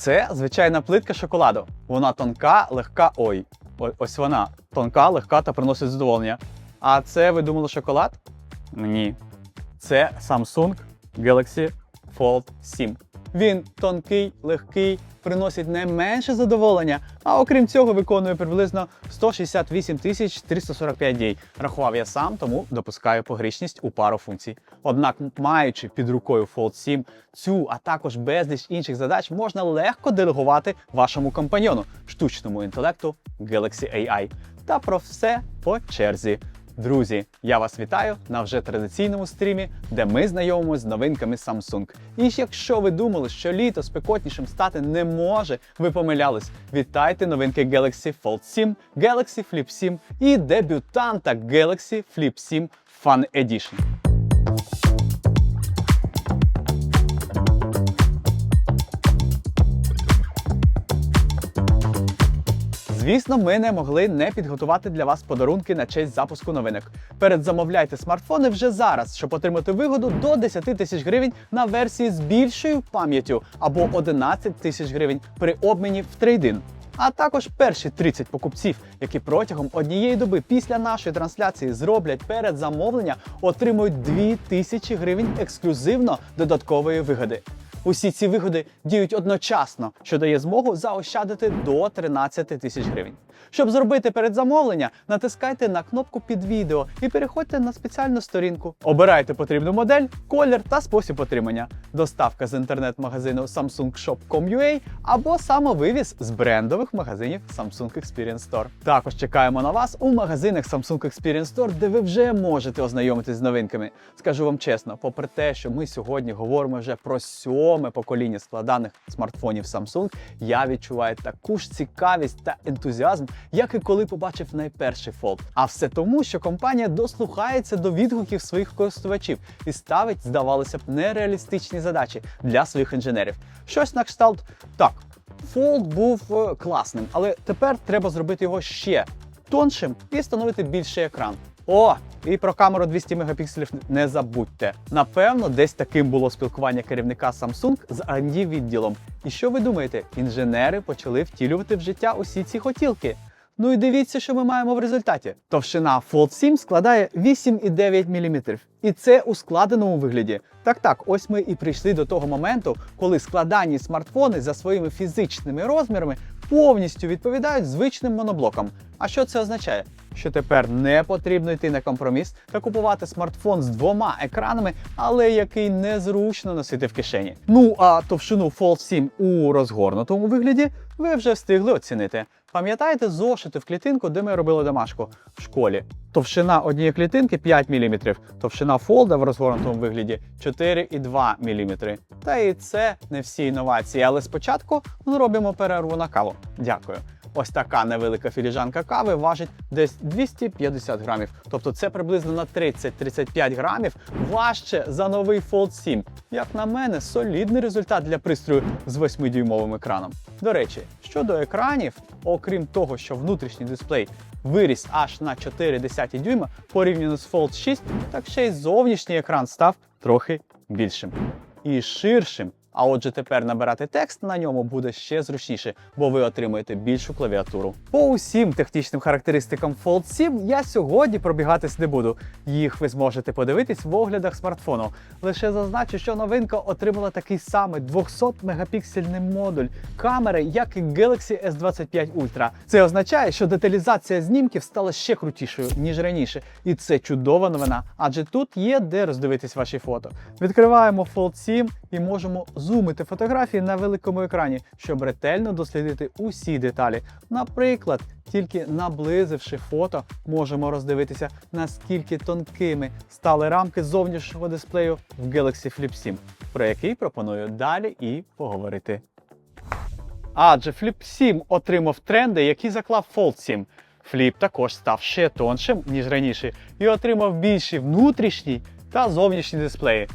Це звичайна плитка шоколаду. Вона тонка, легка. Ой, ось вона тонка, легка та приносить задоволення. А це ви думали шоколад? Ні. Це Samsung Galaxy Fold 7. Він тонкий, легкий, приносить не менше задоволення, а окрім цього виконує приблизно 168 тисяч 345 дій. Рахував я сам, тому допускаю погрішність у пару функцій. Однак, маючи під рукою Fold 7, цю, а також безліч інших задач можна легко делегувати вашому компаньйону, штучному інтелекту Galaxy AI. Та про все по черзі. Друзі, я вас вітаю на вже традиційному стрімі, де ми знайомимося з новинками Samsung. І якщо ви думали, що літо спекотнішим стати не може, ви помилялись. Вітайте новинки Galaxy Fold 7, Galaxy Flip 7 і дебютанта Galaxy Flip 7 Fun Edition. Звісно, ми не могли не підготувати для вас подарунки на честь запуску новинок. Передзамовляйте смартфони вже зараз, щоб отримати вигоду до 10 тисяч гривень на версії з більшою пам'яттю або 11 тисяч гривень при обміні в трейдин. А також перші 30 покупців, які протягом однієї доби після нашої трансляції зроблять передзамовлення, отримують 2 тисячі гривень ексклюзивно додаткової вигоди. Усі ці вигоди діють одночасно, що дає змогу заощадити до 13 тисяч гривень. Щоб зробити передзамовлення, натискайте на кнопку під відео і переходьте на спеціальну сторінку. Обирайте потрібну модель, колір та спосіб отримання, доставка з інтернет-магазину samsungshop.com.ua або самовивіз з брендових магазинів Samsung Experience Store. Також чекаємо на вас у магазинах Samsung Experience Store, де ви вже можете ознайомитись з новинками. Скажу вам чесно, попри те, що ми сьогодні говоримо вже про сьоме покоління складаних смартфонів Samsung, я відчуваю таку ж цікавість та ентузіазм, як і коли побачив найперший Fold. А все тому, що компанія дослухається до відгуків своїх користувачів і ставить, здавалося б, нереалістичні задачі для своїх інженерів. Щось на кшталт так. Fold був е, класним, але тепер треба зробити його ще тоншим і встановити більший екран. О, і про камеру 200 мегапікселів не забудьте. Напевно, десь таким було спілкування керівника Samsung з R&D відділом. І що ви думаєте? Інженери почали втілювати в життя усі ці хотілки. Ну і дивіться, що ми маємо в результаті. Товщина Fold 7 складає 8,9 мм. І це у складеному вигляді. Так так, ось ми і прийшли до того моменту, коли складані смартфони за своїми фізичними розмірами повністю відповідають звичним моноблокам. А що це означає? Що тепер не потрібно йти на компроміс та купувати смартфон з двома екранами, але який незручно носити в кишені. Ну а товщину Fold 7 у розгорнутому вигляді ви вже встигли оцінити. Пам'ятаєте зошити в клітинку, де ми робили домашку в школі? Товщина однієї клітинки 5 мм, товщина фолда в розгорнутому вигляді 4,2 мм. Та і це не всі інновації, але спочатку зробимо перерву на каву. Дякую. Ось така невелика філіжанка кави важить десь 250 грамів. Тобто це приблизно на 30-35 грамів важче за новий Fold 7. Як на мене, солідний результат для пристрою з 8-дюймовим екраном. До речі, щодо екранів, окрім того, що внутрішній дисплей виріс аж на 4,1 дюйма порівняно з Fold 6, так ще й зовнішній екран став трохи більшим і ширшим. А отже, тепер набирати текст на ньому буде ще зручніше, бо ви отримуєте більшу клавіатуру. По усім технічним характеристикам Fold 7 я сьогодні пробігатись не буду. Їх ви зможете подивитись в оглядах смартфону. Лише зазначу, що новинка отримала такий самий 200 мегапіксельний модуль камери, як і Galaxy S25 Ultra. Це означає, що деталізація знімків стала ще крутішою ніж раніше, і це чудова новина, адже тут є де роздивитись ваші фото. Відкриваємо Fold 7 і можемо зумити фотографії на великому екрані, щоб ретельно дослідити усі деталі. Наприклад, тільки наблизивши фото, можемо роздивитися, наскільки тонкими стали рамки зовнішнього дисплею в Galaxy Flip 7, про який пропоную далі і поговорити. Адже Flip 7 отримав тренди, які заклав Fold 7. Flip також став ще тоншим, ніж раніше, і отримав більші внутрішні та зовнішні дисплеї.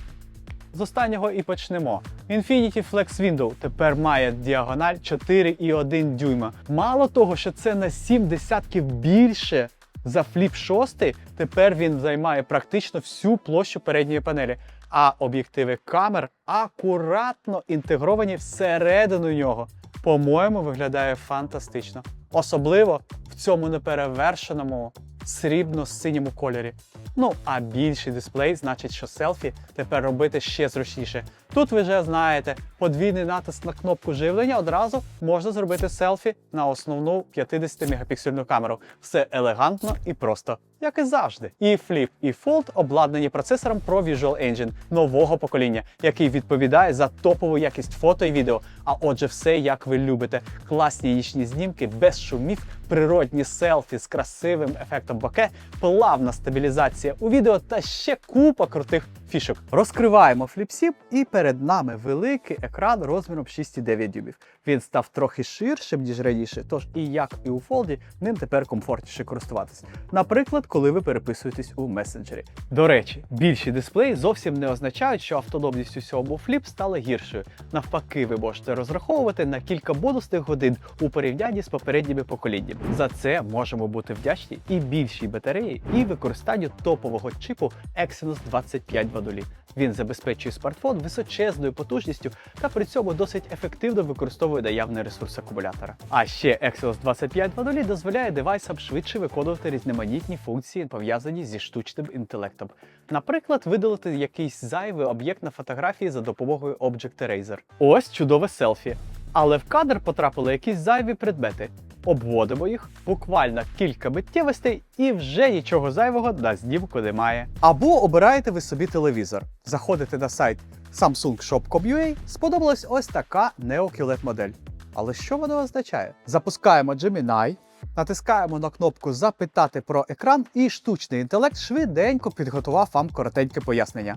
З останнього і почнемо. Infinity Flex Window тепер має діагональ 4,1 дюйма. Мало того, що це на 7 десятків більше за Flip 6, тепер він займає практично всю площу передньої панелі. а об'єктиви камер акуратно інтегровані всередину нього. По-моєму, виглядає фантастично. Особливо в цьому неперевершеному срібно-синьому кольорі. Ну, а більший дисплей значить, що селфі тепер робити ще зручніше. Тут ви вже знаєте, подвійний натиск на кнопку живлення одразу можна зробити селфі на основну 50 мегапіксельну камеру. Все елегантно і просто, як і завжди. І Flip, і Fold обладнані процесором Pro Visual Engine нового покоління, який відповідає за топову якість фото і відео. А отже, все як ви любите: класні нічні знімки без шумів, природні селфі з красивим ефектом боке, плавна стабілізація у відео та ще купа крутих фішок. Розкриваємо FlipSip і перед нами великий екран розміром 6,9 дюймів. Він став трохи ширшим, ніж раніше, тож і як і у фолді, ним тепер комфортніше користуватись. Наприклад, коли ви переписуєтесь у месенджері. До речі, більші дисплеї зовсім не означають, що автономність усього фліп стала гіршою. Навпаки, ви можете розраховувати на кілька бонусних годин у порівнянні з попередніми поколіннями. За це можемо бути вдячні і більшій батареї, і використанню топового чипу Exynos 2500. Він забезпечує смартфон височезною потужністю та при цьому досить ефективно використовує наявний ресурс акумулятора. А ще Exynos 2500 дозволяє девайсам швидше виконувати різноманітні функції, пов'язані зі штучним інтелектом. Наприклад, видалити якийсь зайвий об'єкт на фотографії за допомогою Object Eraser. Ось чудове селфі. Але в кадр потрапили якісь зайві предмети. Обводимо їх, буквально кілька миттєвостей, і вже нічого зайвого на знімку немає. Або обираєте ви собі телевізор, заходите на сайт samsungshop.com.ua, сподобалась ось така Neo QLED модель. Але що воно означає? Запускаємо Gemini, натискаємо на кнопку Запитати про екран, і штучний інтелект швиденько підготував вам коротеньке пояснення.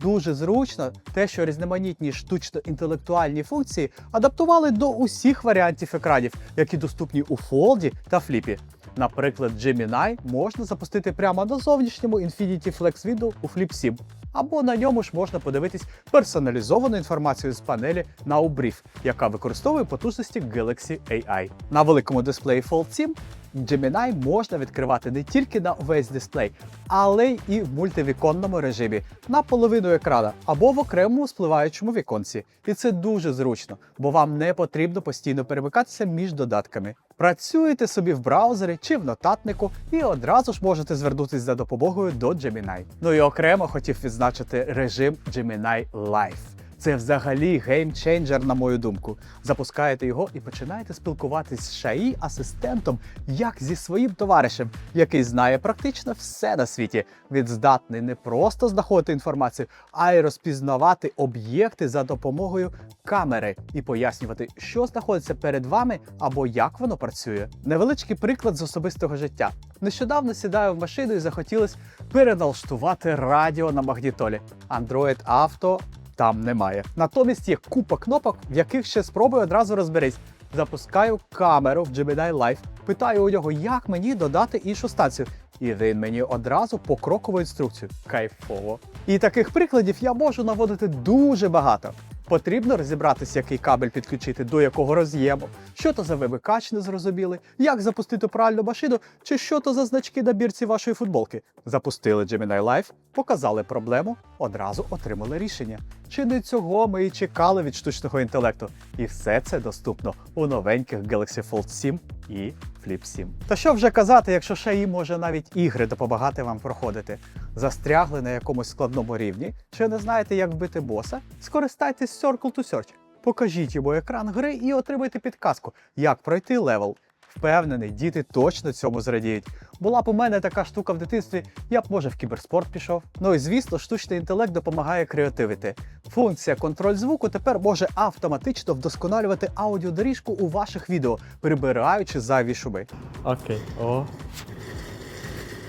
Дуже зручно те, що різноманітні штучно-інтелектуальні функції адаптували до усіх варіантів екранів, які доступні у Fold та Flip. Наприклад, Gemini можна запустити прямо на зовнішньому Infinity Flex Window у Flip 7. Або на ньому ж можна подивитись персоналізовану інформацію з панелі Now яка використовує потужності Galaxy AI. На великому дисплеї Fold 7 Gemini можна відкривати не тільки на увесь дисплей, але й в мультивіконному режимі на половину екрана або в окремому спливаючому віконці. І це дуже зручно, бо вам не потрібно постійно перемикатися між додатками. Працюєте собі в браузері чи в нотатнику і одразу ж можете звернутися за допомогою до Gemini. Ну і окремо хотів відзначити режим Gemini Live. Це взагалі геймченджер, на мою думку. Запускаєте його і починаєте спілкуватись з шаї асистентом, як зі своїм товаришем, який знає практично все на світі. Він здатний не просто знаходити інформацію, а й розпізнавати об'єкти за допомогою камери і пояснювати, що знаходиться перед вами або як воно працює. Невеличкий приклад з особистого життя. Нещодавно сідаю в машину і захотілось переналаштувати радіо на магнітолі. Android Auto там немає. Натомість є купа кнопок, в яких ще спробую одразу розберись. Запускаю камеру в Gemini Live, питаю у нього, як мені додати іншу станцію. І він мені одразу покрокову інструкцію. Кайфово. І таких прикладів я можу наводити дуже багато. Потрібно розібратися, який кабель підключити до якого роз'єму, що то за вимикач незрозумілий, як запустити пральну машину, чи що то за значки на бірці вашої футболки. Запустили Gemini Life, показали проблему, одразу отримали рішення. Чи не цього ми і чекали від штучного інтелекту? І все це доступно у новеньких Galaxy Fold 7 і Flip 7. Та що вже казати, якщо ще їй може навіть ігри допомагати вам проходити? Застрягли на якомусь складному рівні, чи не знаєте, як вбити боса? Скористайтесь Circle to Search. Покажіть йому екран гри і отримайте підказку, як пройти левел. Впевнений, діти точно цьому зрадіють. Була б у мене така штука в дитинстві, я б може в кіберспорт пішов. Ну і звісно, штучний інтелект допомагає креативити. Функція контроль звуку тепер може автоматично вдосконалювати аудіодоріжку у ваших відео, прибираючи зайві шуми. Окей, о.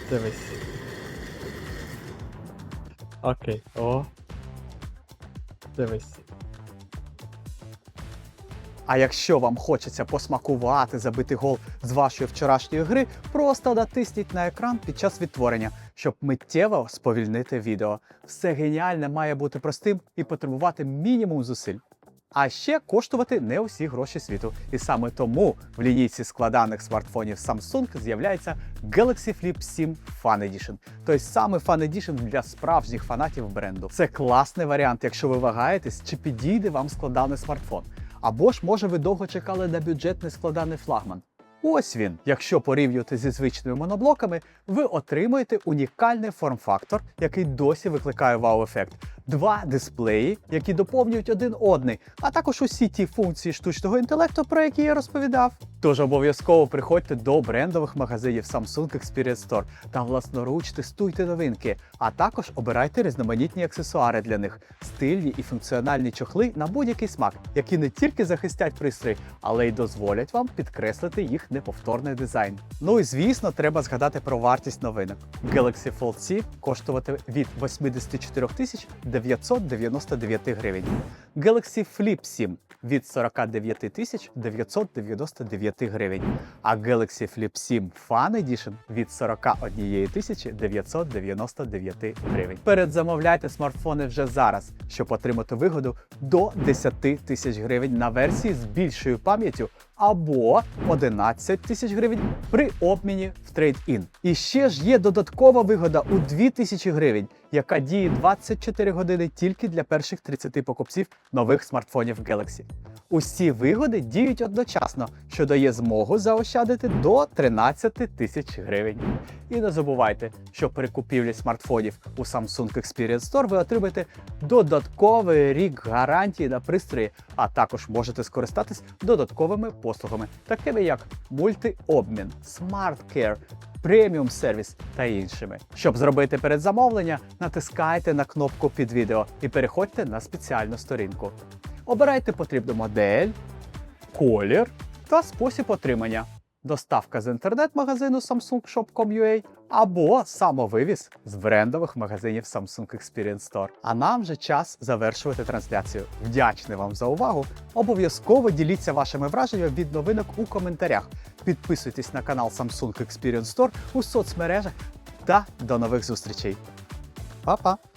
Дивись. Окей, о. Дивись. А якщо вам хочеться посмакувати забити гол з вашої вчорашньої гри, просто натисніть на екран під час відтворення, щоб миттєво сповільнити відео. Все геніальне має бути простим і потребувати мінімум зусиль. А ще коштувати не усі гроші світу. І саме тому в лінійці складаних смартфонів Samsung з'являється Galaxy Flip 7 Fan Edition. Той самий Fan Edition для справжніх фанатів бренду. Це класний варіант, якщо ви вагаєтесь, чи підійде вам складаний смартфон. Або ж, може, ви довго чекали на бюджетний складаний флагман. Ось він. Якщо порівнювати зі звичними моноблоками, ви отримуєте унікальний форм-фактор, який досі викликає вау-ефект. Два дисплеї, які доповнюють один одний, а також усі ті функції штучного інтелекту, про які я розповідав. Тож обов'язково приходьте до брендових магазинів Samsung Experience Store та власноруч тестуйте новинки, а також обирайте різноманітні аксесуари для них, стильні і функціональні чохли на будь-який смак, які не тільки захистять пристрій, але й дозволять вам підкреслити їх неповторний дизайн. Ну і звісно, треба згадати про вартість новинок. Galaxy Fold C коштувати від 84 тисяч 999 гривень. Galaxy Flip 7 від 49 тисяч 999 гривень, а Galaxy Flip 7 Fan Edition від 41 тисячі 999 гривень. Передзамовляйте смартфони вже зараз, щоб отримати вигоду до 10 тисяч гривень на версії з більшою пам'яттю або 11 тисяч гривень при обміні в трейд-ін. І ще ж є додаткова вигода у 2000 гривень, яка діє 24 години тільки для перших 30 покупців нових смартфонів Galaxy. Усі вигоди діють одночасно, що дає змогу заощадити до 13 тисяч гривень. І не забувайте, що при купівлі смартфонів у Samsung Experience Store ви отримаєте додатковий рік гарантії на пристрої, а також можете скористатись додатковими послугами, такими як мультиобмін, Care, преміум сервіс та іншими. Щоб зробити передзамовлення, натискайте на кнопку під відео і переходьте на спеціальну сторінку. Обирайте потрібну модель, колір та спосіб отримання. Доставка з інтернет-магазину Samsung Shop.com.ua або самовивіз з брендових магазинів Samsung Experience Store. А нам вже час завершувати трансляцію. Вдячний вам за увагу. Обов'язково діліться вашими враженнями від новинок у коментарях. Підписуйтесь на канал Samsung Experience Store у соцмережах та до нових зустрічей. Па-па!